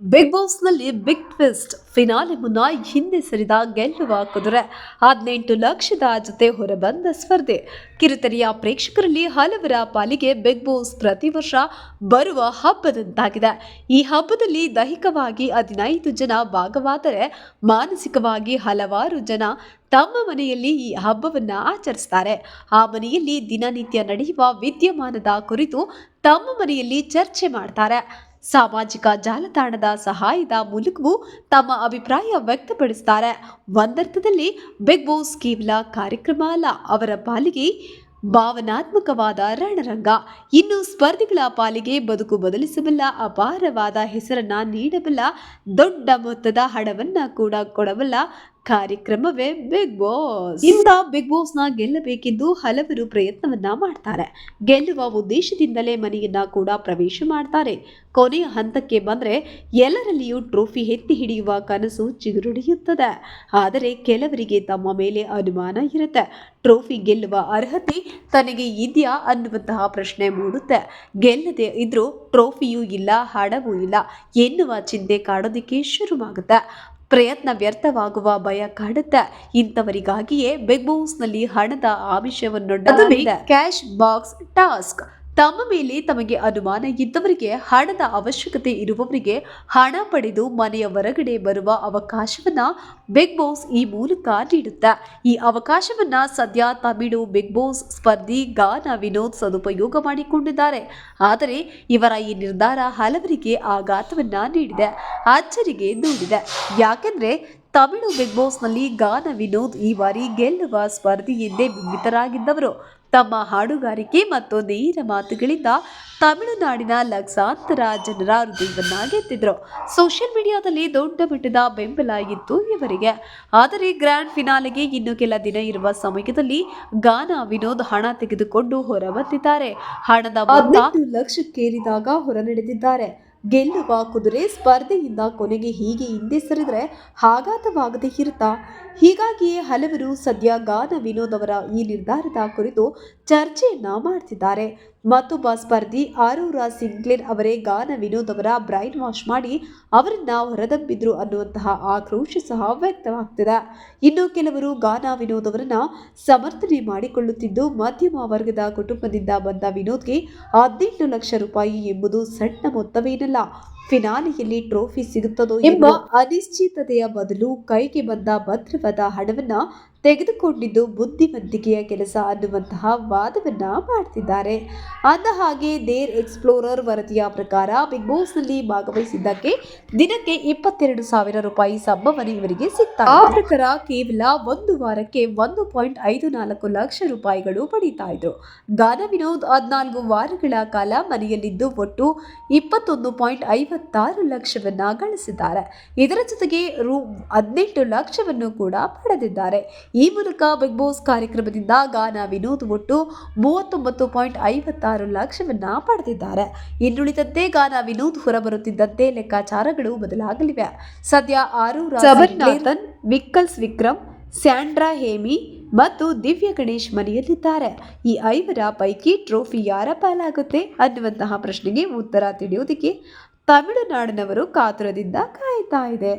Big ಬಾಸ್ನಲ್ಲಿ big twist finale ಮುನ್ನ ಹಿಂದೆ ಸರಿದ ಗೆಲ್ಲುವ ಕುದುರೆ. ಹದಿನೆಂಟು ಲಕ್ಷದ ಜೊತೆ ಹೊರಬಂದ ಸ್ಪರ್ಧೆ. ಕಿರುತೆರೆಯ ಪ್ರೇಕ್ಷಕರಲ್ಲಿ ಹಲವರ ಪಾಲಿಗೆ ಬಿಗ್ ಬಾಸ್ ಪ್ರತಿ ವರ್ಷ ಬರುವ ಹಬ್ಬದಂತಾಗಿದೆ. ಈ ಹಬ್ಬದಲ್ಲಿ ದೈಹಿಕವಾಗಿ ಹದಿನೈದು ಜನ ಭಾಗವಾದರೆ ಮಾನಸಿಕವಾಗಿ ಹಲವಾರು ಜನ ತಮ್ಮ ಮನೆಯಲ್ಲಿ ಈ ಹಬ್ಬವನ್ನು ಆಚರಿಸ್ತಾರೆ. ಆ ಮನೆಯಲ್ಲಿ ದಿನನಿತ್ಯ ನಡೆಯುವ ವಿದ್ಯಮಾನದ ಕುರಿತು ತಮ್ಮ ಮನೆಯಲ್ಲಿ ಚರ್ಚೆ ಮಾಡ್ತಾರೆ. ಸಾಮಾಜಿಕ ಜಾಲತಾಣದ ಸಹಾಯದ ಮೂಲಕವೂ ತಮ್ಮ ಅಭಿಪ್ರಾಯ ವ್ಯಕ್ತಪಡಿಸ್ತಾರೆ. ಒಂದರ್ಥದಲ್ಲಿ ಬಿಗ್ ಬಾಸ್ ಕೇವಲ ಕಾರ್ಯಕ್ರಮ ಅಲ್ಲ, ಅವರ ಪಾಲಿಗೆ ಭಾವನಾತ್ಮಕವಾದ ರಣರಂಗ. ಇನ್ನು ಸ್ಪರ್ಧಿಗಳ ಪಾಲಿಗೆ ಬದುಕು ಬದಲಿಸಬಲ್ಲ ಅಪಾರವಾದ ಹೆಸರನ್ನ ನೀಡಬಲ್ಲ ದೊಡ್ಡ ಮೊತ್ತದ ಹಣವನ್ನ ಕೂಡ ಕೊಡಬಲ್ಲ ಕಾರ್ಯಕ್ರಮವೇ ಬಿಗ್ ಬಾಸ್ ಇಂದ ಬಿಗ್ ಬಾಸ್ನ ಗೆಲ್ಲಬೇಕೆಂದು ಹಲವರು ಪ್ರಯತ್ನವನ್ನ ಮಾಡ್ತಾರೆ. ಗೆಲ್ಲುವ ಉದ್ದೇಶದಿಂದಲೇ ಮನೆಯನ್ನ ಕೂಡ ಪ್ರವೇಶ ಮಾಡ್ತಾರೆ. ಕೊನೆಯ ಹಂತಕ್ಕೆ ಬಂದ್ರೆ ಎಲ್ಲರಲ್ಲಿಯೂ ಟ್ರೋಫಿ ಎತ್ತಿ ಹಿಡಿಯುವ ಕನಸು ಚಿಗುರುಡಿಯುತ್ತದೆ. ಆದರೆ ಕೆಲವರಿಗೆ ತಮ್ಮ ಮೇಲೆ ಅನುಮಾನ ಇರುತ್ತೆ. ಟ್ರೋಫಿ ಗೆಲ್ಲುವ ಅರ್ಹತೆ ತನಗೆ ಇದೆಯಾ ಅನ್ನುವಂತಹ ಪ್ರಶ್ನೆ ಮೂಡುತ್ತೆ. ಗೆಲ್ಲದೆ ಇದ್ರೂ ಟ್ರೋಫಿಯೂ ಇಲ್ಲ, ಹಣವೂ ಇಲ್ಲ ಎನ್ನುವ ಚಿಂತೆ ಕಾಡೋದಕ್ಕೆ ಶುರುವಾಗುತ್ತೆ. ಪ್ರಯತ್ನ ವ್ಯರ್ಥವಾಗುವ ಭಯ ಕಾಡುತ್ತೆ ಇಂಥವರಿಗಾಗಿಯೇ ಬಿಗ್ ಬಾಸ್ನಲ್ಲಿ ಹಣದ ಆಮಿಷವನ್ನೊಡ್ಡ ಕ್ಯಾಶ್ ಬಾಕ್ಸ್ ಟಾಸ್ಕ್. ತಮ್ಮ ಮೇಲೆ ತಮಗೆ ಅನುಮಾನ ಇದ್ದವರಿಗೆ ಹಣದ ಅವಶ್ಯಕತೆ ಇರುವವರಿಗೆ ಹಣ ಪಡೆದು ಮನೆಯ ಹೊರಗಡೆ ಬರುವ ಅವಕಾಶವನ್ನ ಬಿಗ್ ಬಾಸ್ ಈ ಮೂಲಕ ನೀಡುತ್ತೆ. ಈ ಅವಕಾಶವನ್ನ ಸದ್ಯ ತಮಿಳು ಬಿಗ್ ಬಾಸ್ ಸ್ಪರ್ಧಿ ಗಾನ ವಿನೋದ್ ಸದುಪಯೋಗ ಮಾಡಿಕೊಂಡಿದ್ದಾರೆ. ಆದರೆ ಇವರ ಈ ನಿರ್ಧಾರ ಹಲವರಿಗೆ ಆಘಾತವನ್ನ ನೀಡಿದೆ. ಅಚ್ಚರಿಗೆ ದೂಡಿದೆ. ಯಾಕೆಂದ್ರೆ ತಮಿಳು ಬಿಗ್ ಬಾಸ್ನಲ್ಲಿ ಗಾನ ವಿನೋದ್ ಈ ಬಾರಿ ಗೆಲ್ಲುವ ಸ್ಪರ್ಧಿ ಎಂದೇ ಬಿಂಬಿತರಾಗಿದ್ದವರು. ತಮ್ಮ ಹಾಡುಗಾರಿಕೆ ಮತ್ತು ನೇರ ಮಾತುಗಳಿಂದ ತಮಿಳುನಾಡಿನ ಲಕ್ಷಾಂತರ ಜನರ ಹೃದಯವನ್ನ ಗೆದ್ದಿದ್ರು ಸೋಷಿಯಲ್ ಮೀಡಿಯಾದಲ್ಲಿ ದೊಡ್ಡ ಮಟ್ಟದ ಬೆಂಬಲ ಇತ್ತು ಇವರಿಗೆ. ಆದರೆ ಗ್ರ್ಯಾಂಡ್ ಫಿನಾಲೆಗೆ ಇನ್ನು ಕೆಲ ದಿನ ಇರುವ ಸಮಯದಲ್ಲಿ ಗಾನ ವಿನೋದ್ ಹಣ ತೆಗೆದುಕೊಂಡು ಹೊರಬಂದಿದ್ದಾರೆ. ಹಣದ ಲಕ್ಷಕ್ಕೇರಿದಾಗ ಹೊರ ನಡೆದಿದ್ದಾರೆ ಗೆಲ್ಲುವ ಕುದುರೆ ಸ್ಪರ್ಧೆಯಿಂದ ಕೊನೆಗೆ ಹೀಗೆ ಹಿಂದೆ ಸರಿದರೆ ಆಘಾತವಾಗದೇ ಇರುತ್ತಾ? ಹೀಗಾಗಿಯೇ ಹಲವರು ಸದ್ಯ ಗಾನ ವಿನೋದ್ ಅವರ ಈ ನಿರ್ಧಾರದ ಕುರಿತು ಚರ್ಚೆಯನ್ನ ಮಾಡ್ತಿದ್ದಾರೆ. ಮತ್ತೊಬ್ಬ ಸ್ಪರ್ಧಿ ಆರೂರ ಸಿಂಗ್ಲೇರ್ ಅವರೇ ಗಾನ ವಿನೋದ್ ಅವರ ಬ್ರೈನ್ ವಾಶ್ ಮಾಡಿ ಅವರನ್ನ ಹೊರದಬ್ಬಿದ್ರು ಅನ್ನುವಂತಹ ಆಕ್ರೋಶ ಸಹ ವ್ಯಕ್ತವಾಗ್ತಿದೆ. ಇನ್ನು ಕೆಲವರು ಗಾನ ವಿನೋದ್ ಅವರನ್ನ ಸಮರ್ಥನೆ ಮಾಡಿಕೊಳ್ಳುತ್ತಿದ್ದು ಮಧ್ಯಮ ವರ್ಗದ ಕುಟುಂಬದಿಂದ ಬಂದ ವಿನೋದ್ಗೆ ಹದಿನೆಂಟು ಲಕ್ಷ ರೂಪಾಯಿ ಎಂಬುದು ಸಣ್ಣ ಮೊತ್ತವೇನಲ್ಲ. ಫಿನಾಲೆಯಲ್ಲಿ ಟ್ರೋಫಿ ಸಿಗುತ್ತದೋ ಎಂಬ ಅನಿಶ್ಚಿತತೆಯ ಬದಲು ಕೈಗೆ ಬಂದ ಭದ್ರವಾದ ಹಣವನ್ನ ತೆಗೆದುಕೊಂಡಿದ್ದು ಬುದ್ಧಿವಂತಿಕೆಯ ಕೆಲಸ ಅನ್ನುವಂತಹ ವಾದವನ್ನ ಮಾಡ್ತಿದ್ದಾರೆ. ಅಂದ ಹಾಗೆ ದೇರ್ ಎಕ್ಸ್ಪ್ಲೋರರ್ ವರದಿಯ ಪ್ರಕಾರ ಬಿಗ್ ಬಾಸ್ನಲ್ಲಿ ಭಾಗವಹಿಸಿದ್ದಕ್ಕೆ ದಿನಕ್ಕೆ ಇಪ್ಪತ್ತೆರಡು ಸಾವಿರ ರೂಪಾಯಿ ಸಂಭವನೆ ಇವರಿಗೆ ಸಿಗ್ತಾ ಆ ಪ್ರಕಾರ ಕೇವಲ ಒಂದು ವಾರಕ್ಕೆ ಒಂದು ಪಾಯಿಂಟ್ ಐದು ನಾಲ್ಕು ಲಕ್ಷ ರೂಪಾಯಿಗಳು ಪಡೀತಾ ಇದ್ರು. ಗಾನ ವಿನೋದ್ ಹದಿನಾಲ್ಕು ವಾರಗಳ ಕಾಲ ಮನೆಯಲ್ಲಿದ್ದು ಒಟ್ಟು ಇಪ್ಪತ್ತೊಂದು ಪಾಯಿಂಟ್ ಐವತ್ತಾರು ಲಕ್ಷವನ್ನು ಗಳಿಸಿದ್ದಾರೆ. ಇದರ ಜೊತೆಗೆ ರೂ ಹದಿನೆಂಟು ಲಕ್ಷವನ್ನು ಕೂಡ ಪಡೆದಿದ್ದಾರೆ. ಈ ಮೂಲಕ ಬಿಗ್ ಬಾಸ್ ಕಾರ್ಯಕ್ರಮದಿಂದ ಗಾನ ವಿನೋದ್ ಒಟ್ಟು ಮೂವತ್ತೊಂಬತ್ತು ಪಾಯಿಂಟ್ ಐವತ್ತಾರು ಲಕ್ಷವನ್ನು ಪಡೆದಿದ್ದಾರೆ. ಇನ್ನುಳಿದಂತೆ ಗಾನ ವಿನೋದ್ ಹೊರಬರುತ್ತಿದ್ದಂತೆ ಲೆಕ್ಕಾಚಾರಗಳು ಬದಲಾಗಲಿವೆ. ಸದ್ಯ ಆರು ಸಬರ್ನಾಥನ್ ವಿಕ್ಕಲ್ಸ್ ವಿಕ್ರಮ್ ಸ್ಯಾಂಡ್ರಾ ಹೇಮಿ ಮತ್ತು ದಿವ್ಯ ಗಣೇಶ್ ಮನೆಯಲ್ಲಿದ್ದಾರೆ. ಈ ಐವರ ಪೈಕಿ ಟ್ರೋಫಿ ಯಾರ ಪಾಲಾಗುತ್ತೆ ಅನ್ನುವಂತಹ ಪ್ರಶ್ನೆಗೆ ಉತ್ತರ ತಿಳಿಯೋದಕ್ಕೆ ತಮಿಳುನಾಡಿನವರು ಕಾತುರದಿಂದ ಕಾಯ್ತಾ ಇದೆ.